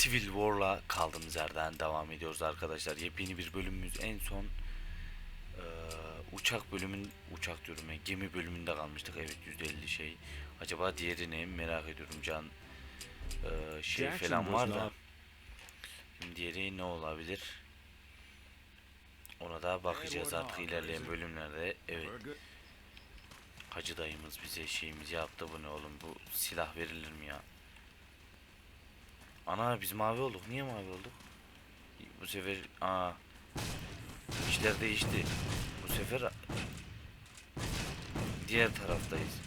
Civil War'la kaldığımız yerden devam ediyoruz arkadaşlar. Yepyeni bir bölümümüz en son eee, uçak bölümün uçak diyorum ya gemi bölümünde kalmıştık. Evet %50 şey. Acaba diğeri ne merak ediyorum can eee, şey falan var da. Şimdi diğeri ne olabilir? Ona da bakacağız artık ilerleyen bölümlerde. Evet. Hacı dayımız bize şeyimizi yaptı bu ne oğlum bu silah verilir mi ya? Ana biz mavi olduk. Niye mavi olduk? Bu sefer aa işler değişti. Bu sefer diğer taraftayız.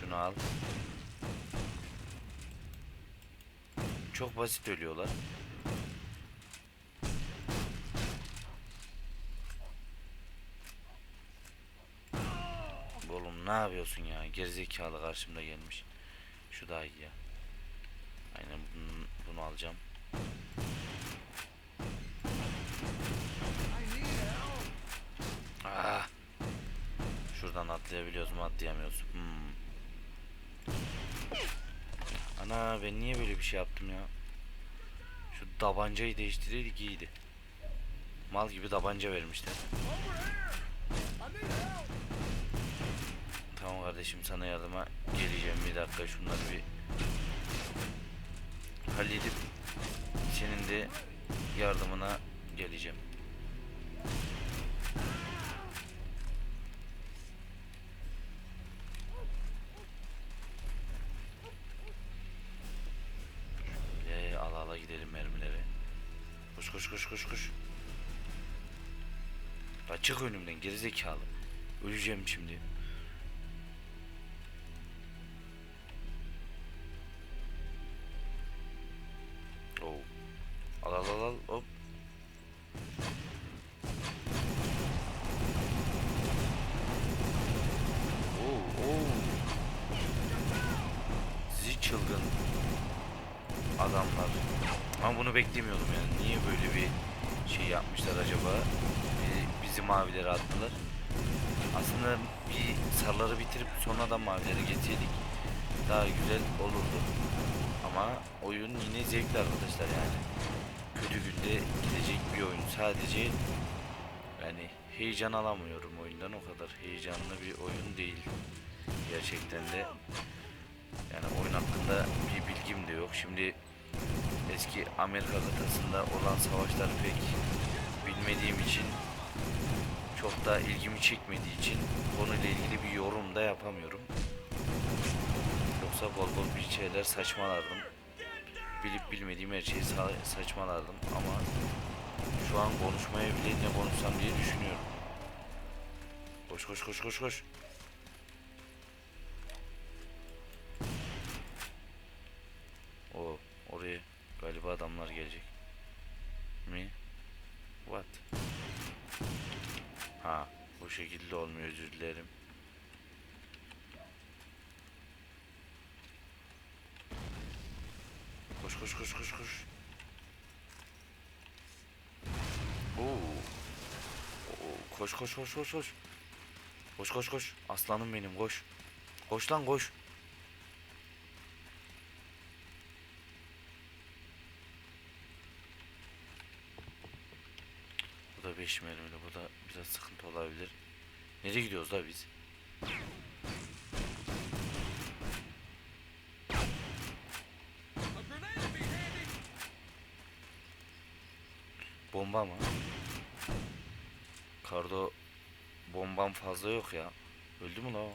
Şunu al. Çok basit ölüyorlar. Oğlum ne yapıyorsun ya? Gerizekalı karşımda gelmiş. Şu daha iyi ya. Aynen bunu, bunu alacağım. Ah. Şuradan atlayabiliyoruz mu atlayamıyoruz. Hmm. Ana ben niye böyle bir şey yaptım ya? Şu tabancayı değiştireydik iyiydi. Mal gibi tabanca vermişler. Tamam kardeşim sana yardıma geleceğim bir dakika şunları bir halledip senin de yardımına geleceğim. Şöyle ala ala gidelim mermileri. Koş koş koş koş koş. La çık önümden gerizekalı. Öleceğim şimdi. Çılgın adamlar. Ama bunu beklemiyordum yani. Niye böyle bir şey yapmışlar acaba? Bi- Bizi mavilere attılar. Aslında bir sarıları bitirip sonradan mavilere getseydik daha güzel olurdu. Ama oyun yine zevkli arkadaşlar yani. Kötü günde gidecek bir oyun. Sadece yani heyecan alamıyorum oyundan o kadar heyecanlı bir oyun değil. Gerçekten de yani oyun yok. Şimdi eski Amerika kıtasında olan savaşları pek bilmediğim için çok da ilgimi çekmediği için konuyla ilgili bir yorum da yapamıyorum. Yoksa bol bol bir şeyler saçmalardım. Bilip bilmediğim her şeyi sa- saçmalardım ama şu an konuşmaya bile ne konuşsam diye düşünüyorum. Koş koş koş koş koş. Adamlar gelecek. Mi? What? Ha bu şekilde olmuyor özür dilerim. Koş koş koş koş koş. Oo. Oo, Koş koş koş koş koş. Koş koş koş. Aslanım benim koş. Koş lan koş. Bu da 5 mermili. Bu da biraz sıkıntı olabilir. Nereye gidiyoruz da biz? Bomba mı? Kardo bombam fazla yok ya. Öldü mü la o?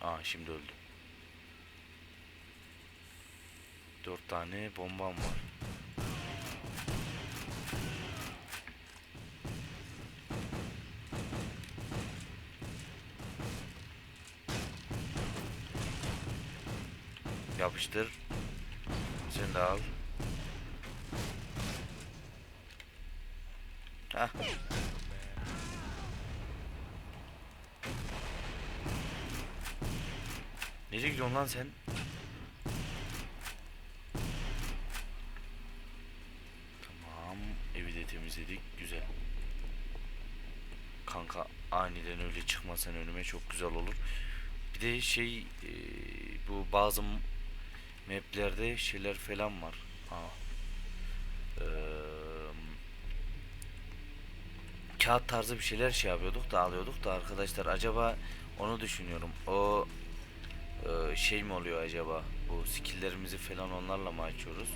Aa şimdi öldü. Dört tane bombam var. Yapıştır. Sen de al. Hah. Nereye gidiyorsun lan sen? Tamam. Evi de temizledik. Güzel. Kanka aniden öyle çıkmasan önüme çok güzel olur. Bir de şey e, bu bazı Maplerde şeyler falan var. Ha. Eee, kağıt tarzı bir şeyler şey yapıyorduk da alıyorduk da arkadaşlar acaba onu düşünüyorum. O eee, şey mi oluyor acaba? Bu skilllerimizi falan onlarla mı açıyoruz?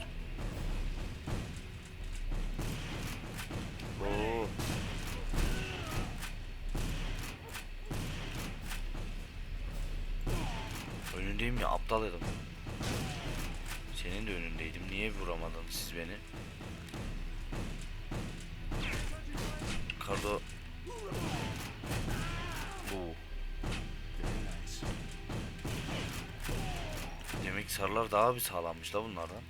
Oo. Önündeyim ya aptal adam. Senin de önündeydim. Niye vuramadınız siz beni? Kardo. Bu. Demek sarılar daha bir sağlammış la bunlardan.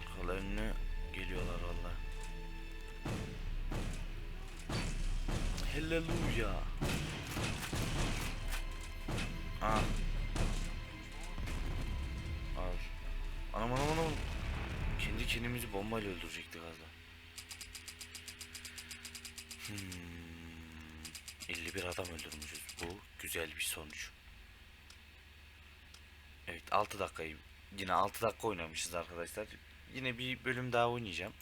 Arkalarını geliyorlar valla. Hallelujah. Ah. Kendi kendimizi bombayla öldürecektik az daha. Hmm. 51 adam öldürmüşüz. Bu güzel bir sonuç. Evet 6 dakikayı yine 6 dakika oynamışız arkadaşlar. Yine bir bölüm daha oynayacağım.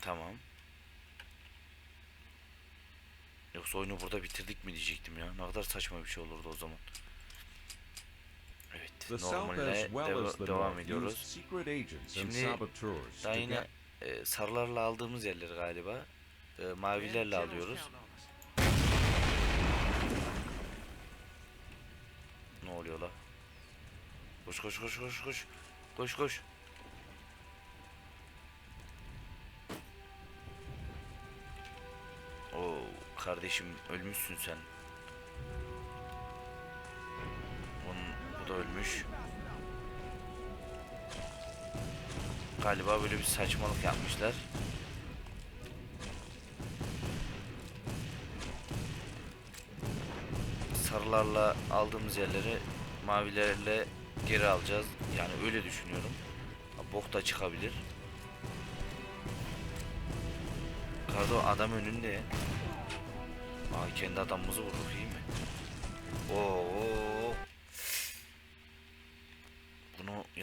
Tamam. Yoksa oyunu burada bitirdik mi diyecektim ya. Ne kadar saçma bir şey olurdu o zaman. As the devam ediyoruz. Şimdi Daha yine e, sarılarla aldığımız yerleri galiba e, mavilerle alıyoruz. Ne oluyor la? Koş koş koş koş koş. Koş koş. Oo kardeşim ölmüşsün sen. da ölmüş. Galiba böyle bir saçmalık yapmışlar. Sarılarla aldığımız yerleri mavilerle geri alacağız. Yani öyle düşünüyorum. Bok da çıkabilir. Kardo adam önünde. Aa kendi adamımızı vurduk iyi mi? Oo.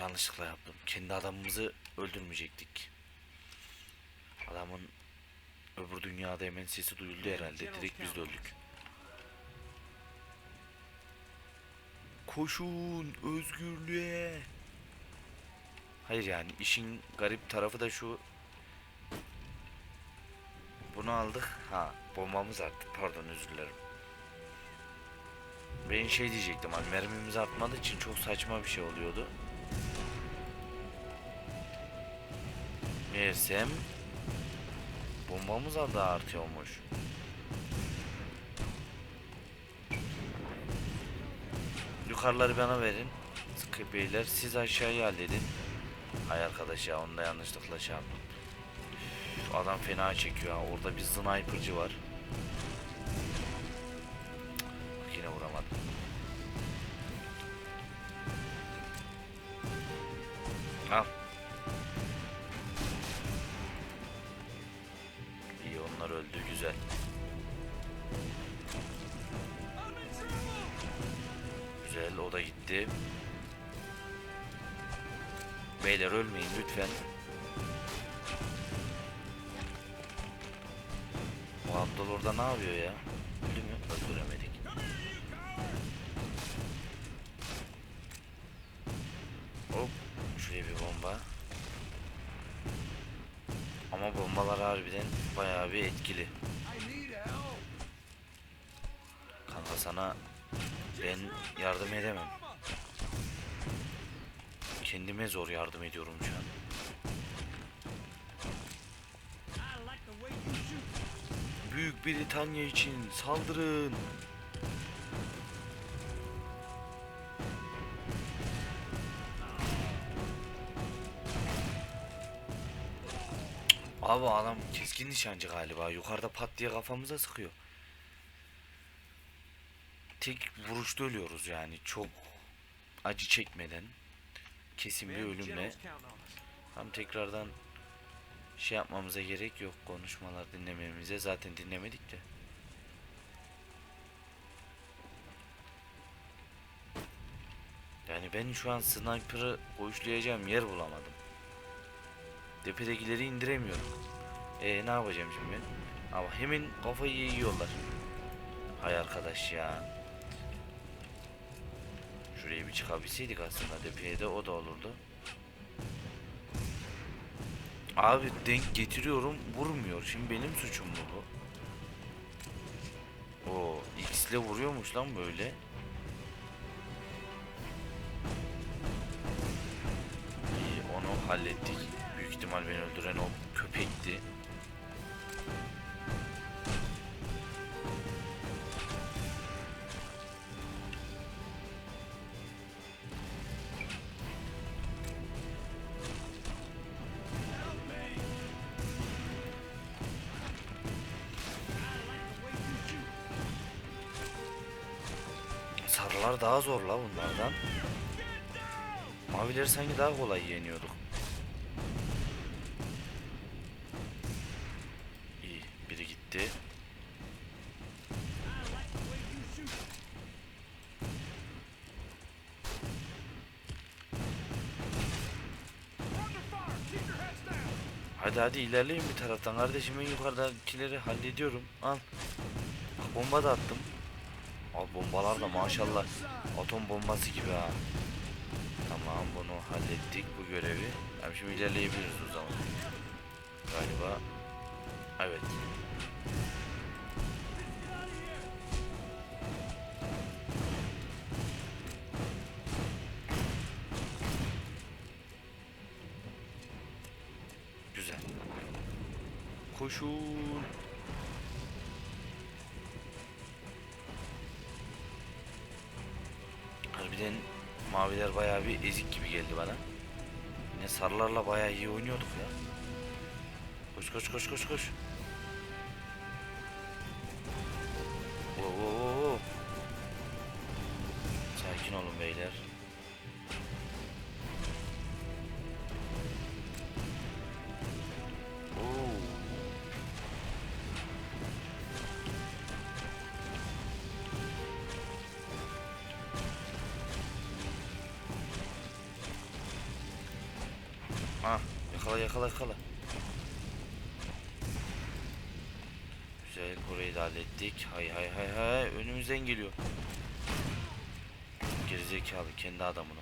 Yanlışlıkla yaptım. Kendi adamımızı öldürmeyecektik. Adamın öbür dünyada hemen sesi duyuldu herhalde. Direkt biz de öldük. Koşun özgürlüğe. Hayır yani işin garip tarafı da şu. Bunu aldık. Ha bombamız arttı. Pardon özür dilerim. Ben şey diyecektim hani mermimiz artmadığı için çok saçma bir şey oluyordu. Meğersem bombamız da artıyormuş. Yukarıları bana verin. Sıkı beyler siz aşağıyı halledin. Hay arkadaş ya onu da yanlışlıkla şey yaptım. Adam fena çekiyor ha. Orada bir sniper'cı var. Beyler ölmeyin lütfen. Bu orada ne yapıyor ya? Öldü mü? Öldüremedik. Hop. Şuraya bir bomba. Ama bombalar harbiden bayağı bir etkili. Kanka sana ben yardım edemem. Kendime zor yardım ediyorum şu an. Büyük Britanya için saldırın. Abi adam keskin nişancı galiba. Yukarıda pat diye kafamıza sıkıyor. Tek vuruşta ölüyoruz yani. Çok acı çekmeden. Kesin bir ölümle. Tam tekrardan şey yapmamıza gerek yok. Konuşmalar dinlememize. Zaten dinlemedik de. Yani ben şu an sniper'ı boşlayacağım yer bulamadım. Tepedekileri indiremiyorum. E ne yapacağım şimdi? Ama hemen kafayı yiyorlar. Hay arkadaş ya. Şuraya bir çıkabilseydik aslında tepeye de o da olurdu. Abi denk getiriyorum vurmuyor. Şimdi benim suçum mu bu? O X ile vuruyormuş lan böyle. İyi onu hallettik. Büyük ihtimal beni öldüren o Sarılar daha zor la bunlardan. Mavileri sanki daha kolay yeniyorduk. İyi, biri gitti. Hadi hadi ilerleyin bir taraftan kardeşim ben yukarıdakileri hallediyorum. Al. Bomba da attım. Al bombalar da maşallah atom bombası gibi ha. Tamam bunu hallettik bu görevi. Hem şimdi ilerleyebiliriz o zaman. Galiba. Evet. Güzel. Koşun. Maviler bayağı bir ezik gibi geldi bana. Yine sarılarla bayağı iyi oynuyorduk ya. Koş koş koş koş koş. Yakala. Güzel burayı da hallettik. Hay hay hay hay önümüzden geliyor. Gerizekalı kendi adamını.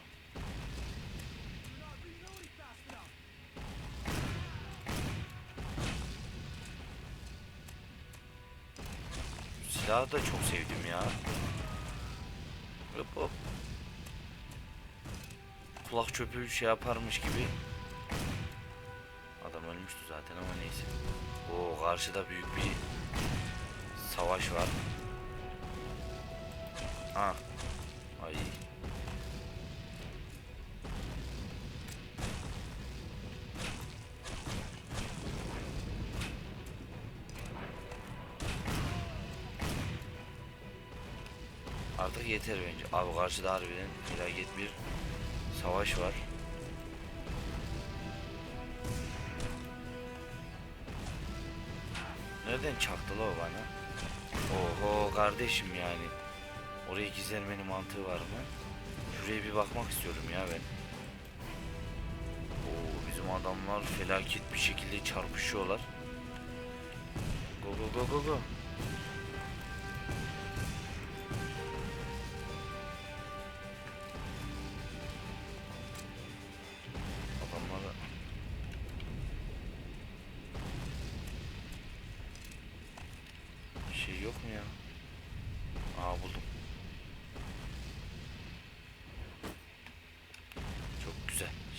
Silahı da çok sevdim ya. Hop hop. Kulak çöpü şey yaparmış gibi. Zaten ama neyse. O karşıda büyük bir savaş var. Ha. Ay. Artık yeter bence. Abi karşıda harbiden felaket bir savaş var. Nereden çaktı la o bana? Oho kardeşim yani. Oraya gizlenmenin mantığı var mı? Şuraya bir bakmak istiyorum ya ben. Oo bizim adamlar felaket bir şekilde çarpışıyorlar. Go go go go go.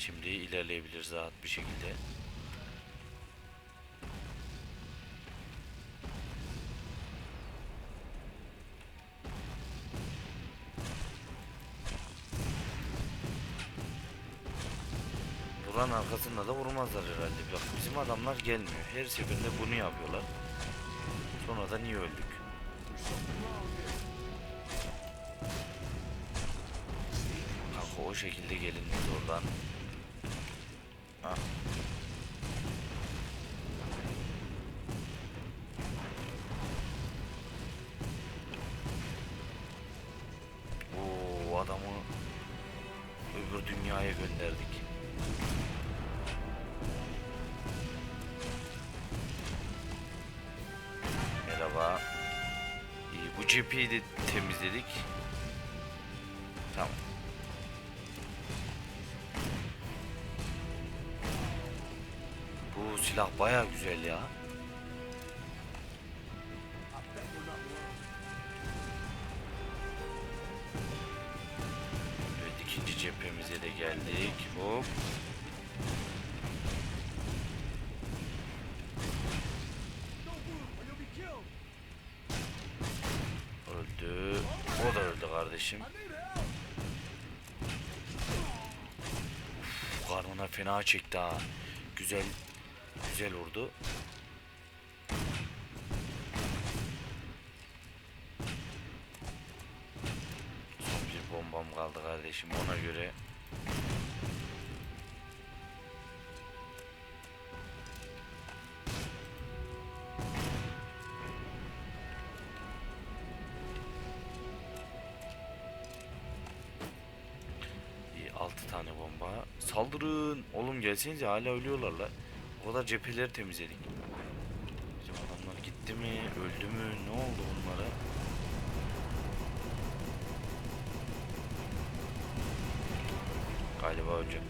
Şimdi ilerleyebiliriz rahat bir şekilde. Buranın arkasında da vurmazlar herhalde. Bak bizim adamlar gelmiyor. Her seferinde bunu yapıyorlar. Sonra da niye öldük? Kanka o şekilde gelinmez oradan. Cepheyi de temizledik. Tamam. Bu silah baya güzel ya. Evet ikinci cephemize de geldik. Hop. O da öldü kardeşim. Uf, karnına fena çekti ha. Güzel güzel vurdu. Son bir bombam kaldı kardeşim ona göre. Saldırın. Oğlum gelsenize hala ölüyorlar la. O kadar cepheleri temizledik. Bizim adamlar gitti mi? Öldü mü? Ne oldu bunlara? Galiba öldü.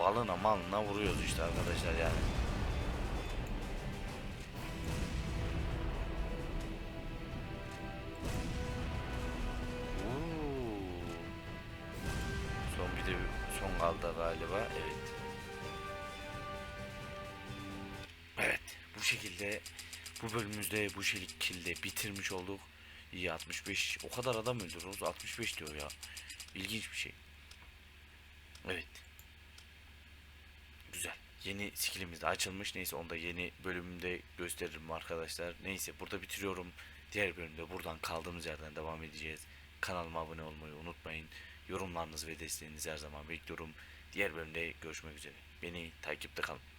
Balına malına vuruyoruz işte arkadaşlar yani. Şekilde bu bölümümüzde bu şekilde bitirmiş olduk. İyi 65. O kadar adam öldürüyoruz. 65 diyor ya. İlginç bir şey. Evet. Güzel. Yeni skillimiz de açılmış. Neyse onu da yeni bölümümde gösteririm arkadaşlar. Neyse burada bitiriyorum. Diğer bölümde buradan kaldığımız yerden devam edeceğiz. Kanalıma abone olmayı unutmayın. Yorumlarınız ve desteğinizi her zaman bekliyorum. Diğer bölümde görüşmek üzere. Beni takipte kalın.